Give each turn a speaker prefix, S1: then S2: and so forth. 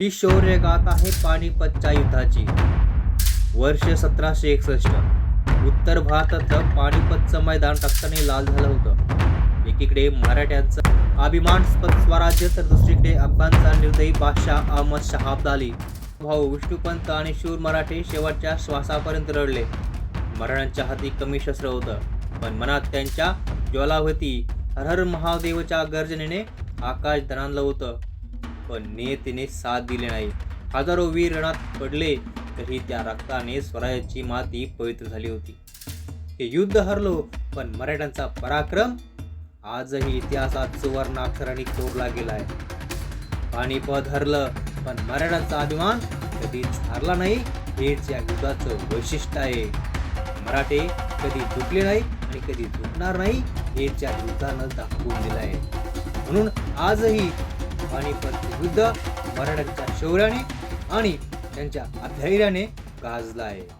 S1: ही शौर्य गात आहे पानिपतच्या युद्धाची. वर्ष सतराशे एकसष्ट. उत्तर भारतातलं पानिपतचं मैदान रक्ताने लाल झालं होतं. एकीकडे मराठ्यांचं अभिमानस्पद स्वराज्य तर दुसरीकडे अफगाणचा निर्दयी बादशाह अहमद शाह अब्दाली भाऊ विष्णुपंत आणि शूर मराठे शेवटच्या श्वासापर्यंत रडले. मराठ्यांच्या हाती कमी शस्त्र होतं पण मनात त्यांच्या ज्वालावती हर हर महादेवच्या गर्जनेने आकाश धनानलं होतं. पण नेतेने साथ दिली नाही. हजारो वीर रणात पडले तरी त्या रक्ताने स्वराज्याची माती पवित्र झाली होती. हे युद्ध हरलो पण मराठ्यांचा पराक्रम आजही इतिहासात सुवर्णाक्षरांनी कोरला गेला आहे पाणीपत हरलं पण मराठ्यांचा अभिमान कधीच हरला नाही. हेच या युद्धाचं वैशिष्ट्य आहे. मराठे कधी दुखले नाही आणि कधी दुखणार नाही हेच या युद्धानं दाखवून दिलं आहे म्हणून आजही पानिपत युद्ध मराठ्यांच्या शौर्याने आणि त्यांच्या अधैर्याने गाजला आहे